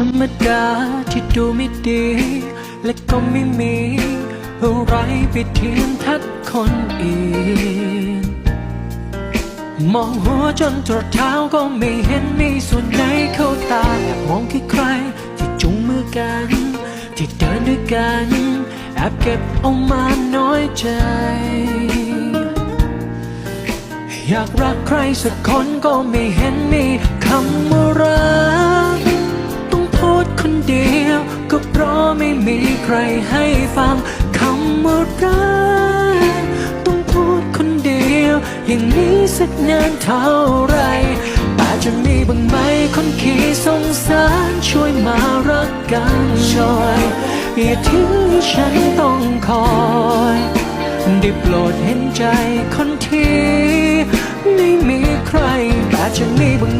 รรมดาที่ดูไม่ดี และก็ไม่มีอะไรไปเทียมทัดคนอื่นมองหัวจนตรดเท้าก็ไม่เห็นมีส่วนไหนเข้าตาแอบมองแค่ใครที่จุงมือกัน ที่เดินด้วยกันแอบเก็บเอามาน้อยใจ อยากรักใครสักคนก็ไม่เห็นมีคำว่า ม่มีใครให้ฟังคำว่ารักต้องพูดคนเดียว อย่างนี้สักนานเท่าไรแต่จะมีบ้างไหมคนขี้สงสารช่วยมารักกันหน่อยอย่าทิ้งฉันต้องคอยได้โปรดเห็นใจคนที่ไม่มีใครแต่จะมีบ้าง